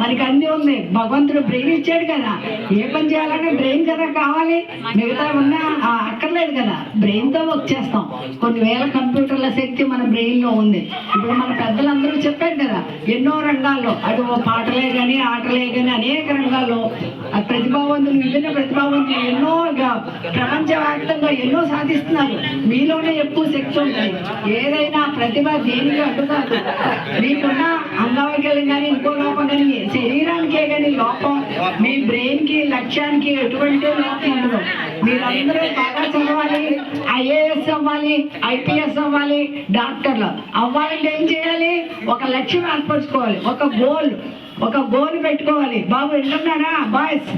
మనకి అన్ని ఉంది భగవంతుడు బ్రెయిన్ ఇచ్చాడు కదా. ఏ పని చేయాలంటే బ్రెయిన్ కదా కావాలి. మిగతా ఉన్నా ఆ, అక్కర్లేదు కదా. బ్రెయిన్తో వర్క్ చేస్తాం. కొన్ని వేల కంప్యూటర్ల శక్తి మన బ్రెయిన్లో ఉంది. ఇప్పుడు మన పెద్దలందరూ చెప్పారు కదా ఎన్నో రంగాల్లో అటు పాటలే కానీ ఆటలే కానీ అనేక రంగాల్లో ఆ ప్రతిభావంతులు విభిన్న ప్రతిభావంతులు ఎన్నో ప్రపంచవ్యాప్తంగా ఎన్నో సాధిస్తున్నారు. మీలోనే ఎక్కువ శక్తి ఉంటుంది. ఏదైనా ప్రతిభ దేనికి అడ్డు కాదు మీకున్న అంగవైకల్యం కానీ ఇంకో లోపం కానీ శరీరానికే కానీ లోపం మీ బ్రెయిన్కి లక్ష్యానికి ఎటువంటి లోపం ఉండదు. మీరందరూ బాగా చదవాలి ఐఏఎస్ అవ్వాలి ఐపీఎస్ అవ్వాలి డాక్టర్లు. అవ్వాలంటే ఏం చేయాలి? ఒక లక్ష్యం ఏర్పరచుకోవాలి. ఒక గోల్ ఒక గోల్ పెట్టుకోవాలి. బాబు వింటున్నారా బాయ్స్?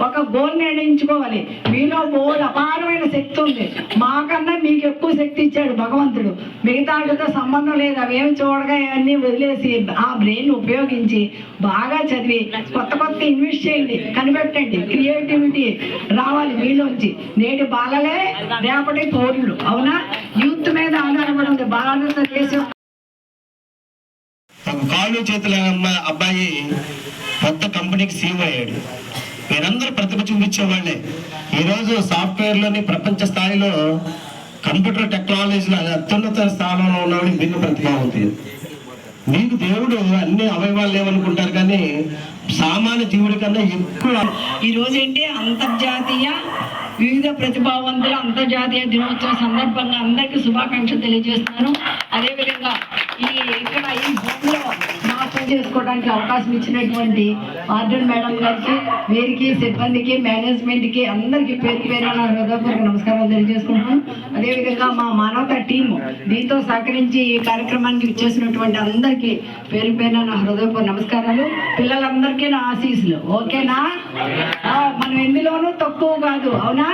ఒక గోల్ నిర్ణయించుకోవాలి మీలో బోల్ అపారమైన శక్తి ఉంది. మాకన్నా మీకు ఎక్కువ శక్తి ఇచ్చాడు భగవంతుడు. మిగతా వాటితో సంబంధం లేదు. అవేమి చూడగా అవన్నీ వదిలేసి ఆ బ్రెయిన్ ఉపయోగించి బాగా చదివి కొత్త కొత్త ఇన్వెస్ట్ చేయండి. కనిపెట్టండి. క్రియేటివిటీ రావాలి మీలోంచి. నేటి బాలలే రేపటి పౌరులు. అవునా? యూత్ మీద ఆధారపడి ఉంది. భారతదేశం కాళ్ళు చేతుల అమ్మ- అబ్బాయి కొత్త కంపెనీకి సీఎం అయ్యాడు. మీరందరూ ప్రతిభ చూపించే వాళ్ళే ఈరోజు సాఫ్ట్వేర్లోని ప్రపంచ స్థాయిలో కంప్యూటర్ టెక్నాలజీలో అత్యున్నత స్థానంలో ఉన్నవాడికి భిన్న ప్రతిభావంతుడు మీకు దేవుడు అన్ని అవయవాలు లేవనుకుంటారు కానీ సామాన్య జీవుడి కన్నా ఎక్కువ ఈ రోజు ఏంటి అంతర్జాతీయ వివిధ ప్రతిభావంతుల అంతర్జాతీయ దినోత్సవం సందర్భంగా అందరికీ శుభాకాంక్షలు తెలియజేస్తున్నాను. అదేవిధంగా ఈ ఇక్కడ ఈ చేసుకోవడానికి అవకాశం ఇచ్చినటువంటి ఆర్డర్ మేడం గారికి వీరికి సిబ్బందికి మేనేజ్మెంట్కి అందరికీ పేరు పేరు నా హృదయపూర్వక నమస్కారాలు తెలియజేసుకుంటున్నాను. అదేవిధంగా మా మానవత టీం దీంతో సహకరించి ఈ కార్యక్రమానికి ఇచ్చేసినటువంటి అందరికీ పేరు పేరు నా హృదయపూర్వక నమస్కారాలు. పిల్లలందరికీ నా ఆశీస్సులు. ఓకేనా? మనం ఎందులోనూ తక్కువ కాదు. అవునా?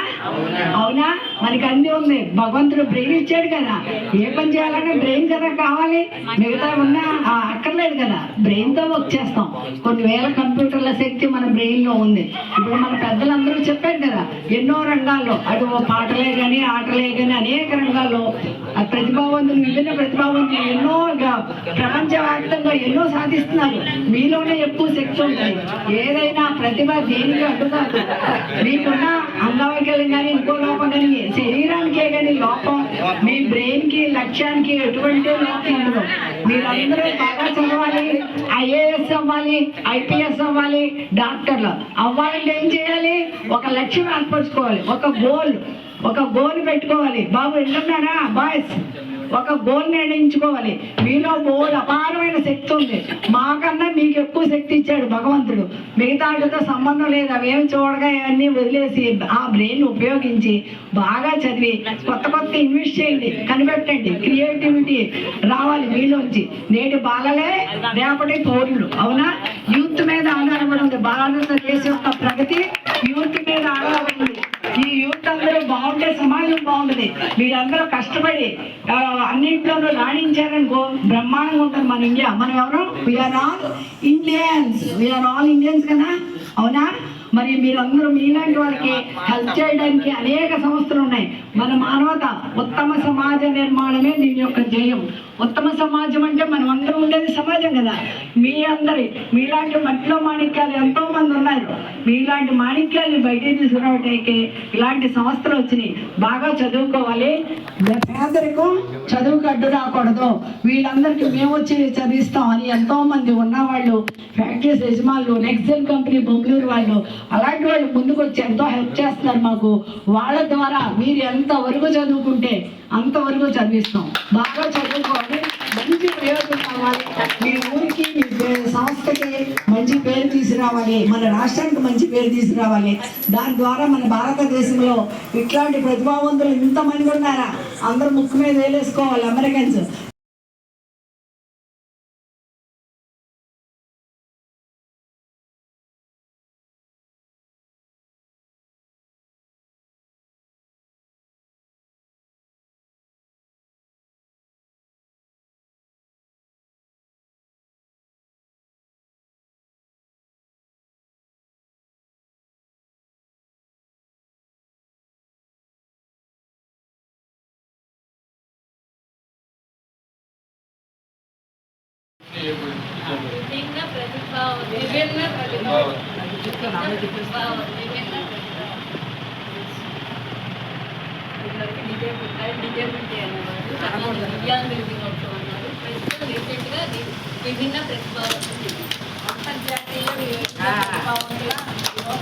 అవునా? మనకి అన్ని ఉంది. భగవంతుడు బ్రెయిన్ ఇచ్చాడు కదా. ఏ పని చేయాలంటే బ్రెయిన్ కదా కావాలి. మిగతా ఉన్నా ఆ, లేదు కదా? బ్రెయిన్తో వర్క్ చేస్తాం. కొన్ని వేల కంప్యూటర్ల శక్తి మన బ్రెయిన్లో ఉంది. ఇప్పుడు మన పెద్దలందరూ చెప్పారు కదా ఎన్నో రంగాల్లో అటు పాటలే కానీ ఆటలే కానీ అనేక రంగాల్లో ఆ ప్రతిభావంతులు విభిన్న ప్రతిభావంతులు ఎన్నో ప్రపంచవ్యాప్తంగా ఎన్నో సాధిస్తున్నారు. మీలోనే ఎక్కువ శక్తి ఉంటుంది ఏదైనా ప్రతిభ దేనికి అడ్డుకాదు మీకున్న అంగవైకల్యం కానీ ఇంకో లోపం కానీ శరీరం కానీ లోపం. మీ బ్రెయిన్కి లక్ష్యానికి ఎటువంటి లోపం ఉండదు. మీరందరూ బాగా చదవాలి ఐఏఎస్ అవ్వాలి ఐపీఎస్ అవ్వాలి డాక్టర్లు. అవ్వాలంటే ఏం చేయాలి? ఒక లక్ష్యం ఏర్పరచుకోవాలి. ఒక గోల్ ఒక గోల్ పెట్టుకోవాలి. బాబు వింటున్నారా బాయ్స్? ఒక గోల్ నిర్ణయించుకోవాలి మీలో గోల్ అపారమైన శక్తి ఉంది. మాకన్నా మీకు ఎక్కువ శక్తి ఇచ్చాడు భగవంతుడు. మిగతా సంబంధం లేదు. అవేమి చూడగా అవన్నీ వదిలేసి ఆ బ్రెయిన్ ఉపయోగించి బాగా చదివి కొత్త కొత్త ఇన్వెస్ట్ చేయండి. కనిపెట్టండి. క్రియేటివిటీ రావాలి మీలోంచి. నేటి బాలలే రేపటి పౌరులు. అవునా? యూత్ మీద ఆధారపడి ఉంది. భారతదేశం యొక్క ప్రగతి యూత్ మీద ఆధారపడి అందరూ బాగుంటే సమాజం బాగుంటుంది. మీరందరూ కష్టపడి ఆ, అన్నింటిలోనూ రాణించారనుకో బ్రహ్మాండంగా ఉంటుంది మన ఇండియా. మనం ఎవరు? We are all Indians we are all Indians కదా? అవునా? మరి మీరందరూ మీలాంటి వాళ్ళకి హెల్ప్ చేయడానికి అనేక సంస్థలు ఉన్నాయి. మన మానవత ఉత్తమ సమాజ నిర్మాణమే దీని యొక్క ధ్యేయం. ఉత్తమ సమాజం అంటే మనం అందరం ఉండేది సమాజం కదా? మీ అందరి మీలాంటి మట్టిలో మాణిక్యాలు ఎంతో మీలాంటి మాణిక్యాలను బయట తీసుకురావటానికి ఇలాంటి సంస్థలు వచ్చినాయి బాగా చదువుకోవాలి. పేదరికం చదువుకు అడ్డు రాకూడదు. వీళ్ళందరికీ మేము వచ్చి చదివిస్తాం అని ఎంతో మంది ఉన్నవాళ్ళు ఫ్యాక్టరీస్ యజమానులు నెక్సెల్ కంపెనీ బొంగళూరు వాళ్ళు అలాంటి వాళ్ళు ముందుకు వచ్చి ఎంతో హెల్ప్ చేస్తున్నారు మాకు. వాళ్ళ ద్వారా మీరు ఎంతవరకు చదువుకుంటే అంతవరకు చదివిస్తాం. బాగా చదువుకోవాలి. మంచి ప్రయోజనం కావాలి మీ ఊరికి మీ సంస్థకి మంచి పేరు తీసుకురావాలి. మన రాష్ట్రానికి మంచి పేరు తీసుకురావాలి. దాని ద్వారా మన భారతదేశంలో ఇట్లాంటి ప్రతిభావంతులు ఇంతమంది ఉన్నారా? అందరూ ముక్కు మీద వేలేసుకోవాలి. అమెరికన్స్ విభిన్న ప్రతిభావ. ప్రతిభావ. విభిన్న ప్రతిభావ. ఇదివరకు డిజేబుల్ డిజేబిలిటీ అనేవారు తర్వాత దివ్యాంగుల దినోత్సవం అన్నారు ప్రస్తుతం రీసెంట్గా విభిన్న ప్రతిభావంతులు అంతర్జాతీయ ప్రతిభావంతుల దినోత్సవం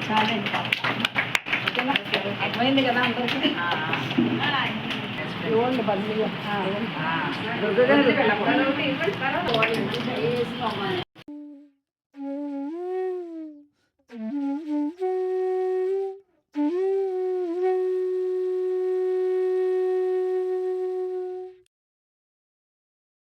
చాలా ఇంకా. ఓకేనా అర్థమైంది కదా అందరికీ? ఇవ్వండి బదిలీ